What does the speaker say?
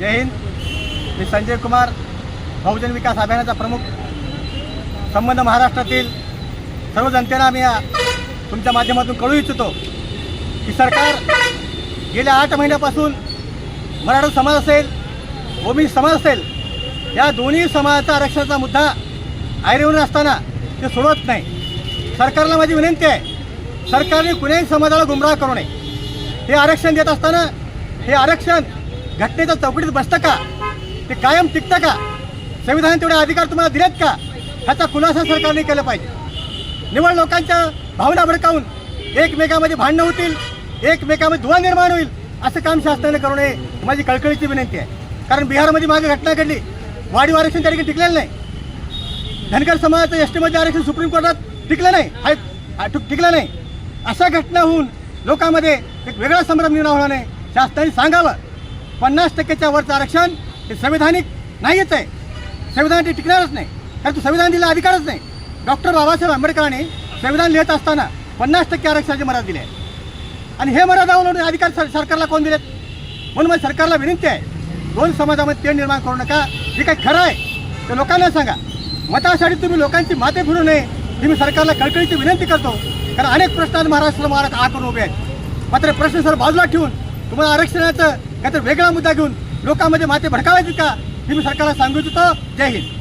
जय हिंद. मी संजय कुमार बहुजन विकास अभियानाचा प्रमुख. संबंध महाराष्ट्रातील सर्व जनतेला मी या तुमच्या माध्यमातून कळू इच्छितो की सरकार गेल्या आठ महिन्यापासून मराठा समाज असेल ओबीसी समाज असेल या दोन्ही समाजाचा आरक्षणाचा मुद्दा आयरेवर असताना ते सोडवत नाही. सरकारला माझी विनंती आहे सरकारने कुण्याही समाजाला गुमराह करू नये. हे आरक्षण देत असताना हे आरक्षण घटनेच्या चौकटीत बसतं का? ते कायम टिकतं का? संविधानाने तेवढे अधिकार तुम्हाला दिलेत का? ह्याचा खुलासा सरकारने केला पाहिजे. निवड लोकांच्या भावना भडकावून एकमेकामध्ये भांडणं होतील एकमेकामध्ये धुवा निर्माण होईल असं काम शासनाने करू नये माझी कळकळीची विनंती आहे. कारण बिहारमध्ये मागे घटना घडली. वाढीव आरक्षण त्या ठिकाणी टिकलेलं नाही. धनगर समाजाचं एस टीमध्ये आरक्षण सुप्रीम कोर्टात टिकलं नाही. हाय हा, टिकलं नाही. अशा घटना होऊन लोकांमध्ये एक वेगळा संभ्रम निर्माण होणार नाही. शासनाने सांगावं. पन्नास टक्क्याच्या वरचं आरक्षण हे संविधानिक नाहीच आहे. संविधान ते टिकणारच नाही. कारण तो संविधान दिला अधिकारच नाही. डॉक्टर बाबासाहेब आंबेडकरांनी संविधान लिहित असताना पन्नास टक्के आरक्षणाची मर्यादा दिली आहे. आणि हे मर्यादा ओलांडून अधिकार सर सरकारला कोण दिलेत? म्हणून मग सरकारला विनंती आहे. दोन समाजामध्ये तेढ निर्माण करू नका. जे काही खरं आहे ते लोकांना सांगा. मतासाठी तुम्ही लोकांची माते फिरू नये. ही मी सरकारला कळकळीची विनंती करतो. कारण अनेक प्रश्न महाराष्ट्र महाराष्ट्राला महाराज आ करून उभे आहेत? मात्र प्रश्न सर बाजूला ठेवून तुम्हाला आरक्षणाचं काहीतरी वेगळा मुद्दा घेऊन लोकांमध्ये माते भडकावायचे का? हे मी सरकारला सांगू इच्छितो. जय हिंद.